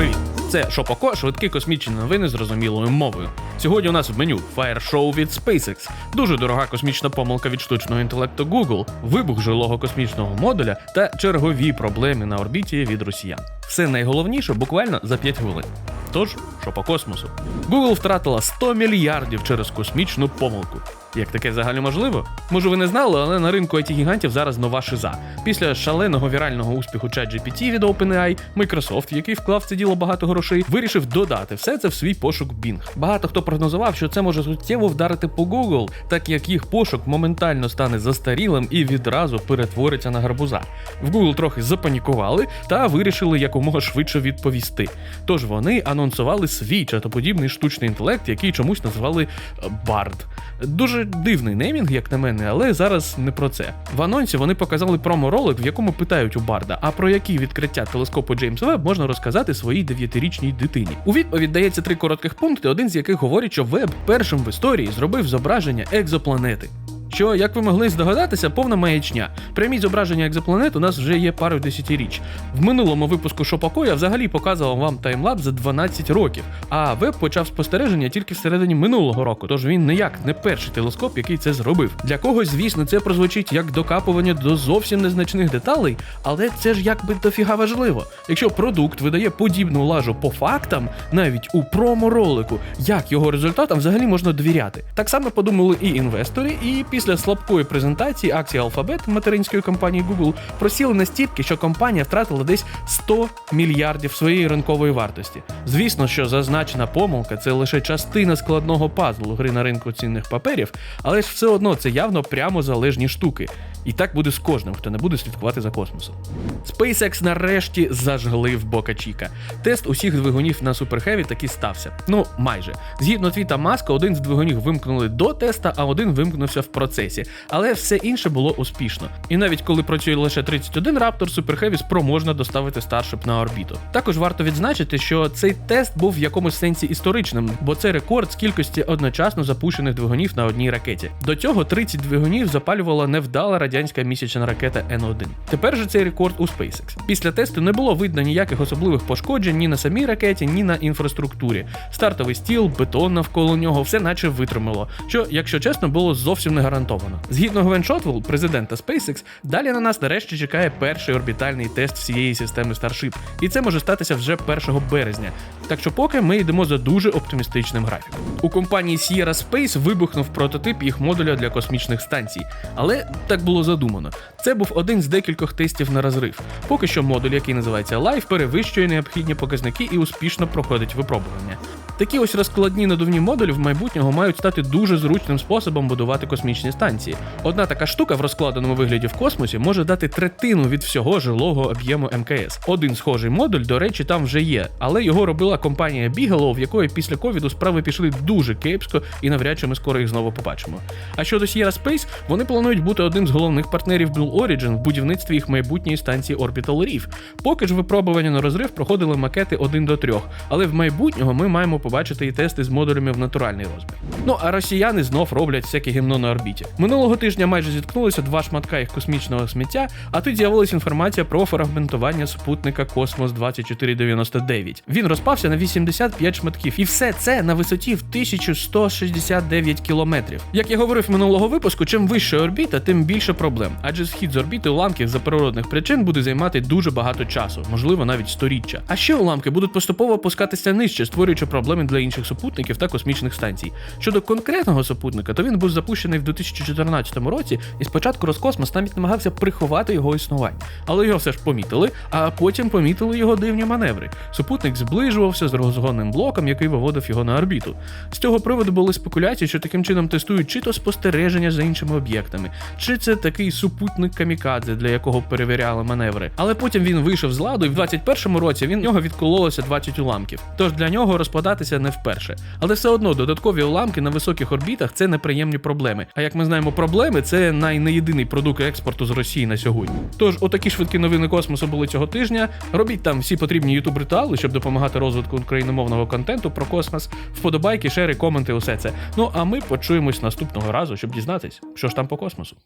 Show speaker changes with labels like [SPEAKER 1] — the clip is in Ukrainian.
[SPEAKER 1] Привіт! Це Шопоко, швидкі космічні новини зрозумілою мовою. Сьогодні у нас в меню Fire Show від SpaceX, дуже дорога космічна помилка від штучного інтелекту Google, вибух жилого космічного модуля та чергові проблеми на орбіті від росіян. Все найголовніше буквально за 5 хвилин. Тож, що по космосу. Google втратила 100 мільярдів через космічну помилку. Як таке взагалі можливо? Може ви не знали, але на ринку it гігантів зараз нова шиза. Після шаленого вірального успіху ChatGPT від OpenAI, Microsoft, який вклав це діло багато грошей, вирішив додати все це в свій пошук Bing. Багато хто прогнозував, що це може суттєво вдарити по Google, так як їх пошук моментально стане застарілим і відразу перетвориться на гарбуза. В Google трохи запанікували та вирішили якомога швидше відповісти. Тож вони анонсували свій чатоподібний штучний інтелект, який чомусь назвали Bard. Дуже дивний неймінг, як на мене, але зараз не про це. В анонсі вони показали промо-ролик, в якому питають у Барда, а про які відкриття телескопу Джеймс Веб можна розказати своїй дев'ятирічній дитині. У відповідь дається три коротких пункти, один з яких говорить, що Веб першим в історії зробив зображення екзопланети. Що, як ви могли здогадатися, повна маячня. Прямі зображення екзопланет у нас вже є пару десятиріч. В минулому випуску Шопако я взагалі показував вам таймлап за 12 років, а веб почав спостереження тільки всередині минулого року, тож він ніяк не перший телескоп, який це зробив. Для когось, звісно, це прозвучить як докапування до зовсім незначних деталей, але це ж якби дофіга важливо. Якщо продукт видає подібну лажу по фактам, навіть у промо-ролику, як його результатам взагалі можна довіряти. Так само подумали і інвестори, і після слабкої презентації акції Alphabet материнської компанії Google просіли настільки, що компанія втратила десь 100 мільярдів своєї ринкової вартості. Звісно, що зазначена помилка це лише частина складного пазлу гри на ринку цінних паперів, але ж все одно це явно прямо залежні штуки. І так буде з кожним, хто не буде слідкувати за космосом. SpaceX нарешті зажгли в Бока Чіка. Тест усіх двигунів на Heavy таки стався. Ну, майже. Згідно твіта Маска, один з двигунів вимкнули до теста, а один вимкнувся в процесі. Але все інше було успішно. І навіть коли працює лише 31 Raptor, Super Heavy спроможна доставити Starship на орбіту. Також варто відзначити, що цей тест був в якомусь сенсі історичним, бо це рекорд з кількості одночасно запущених двигунів на одній ракеті. До цього 30 двигунів запалювала невдала радянська місячна ракета Н1. Тепер же цей рекорд у SpaceX. Після тесту не було видно ніяких особливих пошкоджень ні на самій ракеті, ні на інфраструктурі. Стартовий стіл, бетон навколо нього, все наче витримало, що, якщо чесно, було зовсім не гарантовано. Згідно Гвен Шотвелл, президента SpaceX, далі на нас нарешті чекає перший орбітальний тест всієї системи Starship, і це може статися вже 1 березня. Так що поки ми йдемо за дуже оптимістичним графіком. У компанії Sierra Space вибухнув прототип їх модуля для космічних станцій, але так було задумано. Це був один з декількох тестів на розрив. Поки що модуль, який називається Life, перевищує необхідні показники і успішно проходить випробування. Такі ось розкладні надувні модулі в майбутнього мають стати дуже зручним способом будувати космічні станції. Одна така штука в розкладеному вигляді в космосі може дати третину від всього жилого об'єму МКС. Один схожий модуль, до речі, там вже є, але його робила компанія Bigelow, в якої після ковіду справи пішли дуже кепсько і навряд чи ми скоро їх знову побачимо. А щодо Sierra Space, вони планують бути одним з головних партнерів Blue Origin в будівництві їх майбутньої станції Orbital Reef. Поки ж випробування на розрив проходили макети 1 до 3, але в майбутнього ми маємо побачити і тести з модулями в натуральний розмір. Ну а росіяни знов роблять всяке гімно на орбіті. Минулого тижня майже зіткнулися два шматка їх космічного сміття, а тут з'явилася інформація про фрагментування супутника Космос 2499. Він розпався на 85 шматків, і все це на висоті в 1169 кілометрів. Як я говорив минулого випуску, чим вища орбіта, тим більше проблем, адже схід з орбіти уламків за природних причин буде займати дуже багато часу, можливо навіть сторіччя. А ще уламки будуть поступово опускатися нижче, створюючи проблеми для інших супутників та космічних станцій. Щодо конкретного супутника, то він був запущений в 2014 році, і спочатку Роскосмос навіть намагався приховати його існування, але його все ж помітили, а потім помітили його дивні маневри. Супутник зближувався з розгонним блоком, який виводив його на орбіту. З цього приводу були спекуляції, що таким чином тестують чи то спостереження за іншими об'єктами, чи це такий супутник камікадзе, для якого перевіряли маневри. Але потім він вийшов з ладу, і в 21-му році він в нього відкололося 20 уламків. Тож для нього розпадатися не вперше. Але все одно додаткові уламки на високих орбітах це неприємні проблеми. А як ми знаємо, проблеми це найнеєдиний продукт експорту з Росії на сьогодні. Тож, отакі швидкі новини космосу були цього тижня. Робіть там всі потрібні ютуб ритуали, щоб допомагати розвитку україномовного контенту про космос. Вподобайки, шери, коменти, усе це. Ну а ми почуємось наступного разу, щоб дізнатись, що ж там по космосу.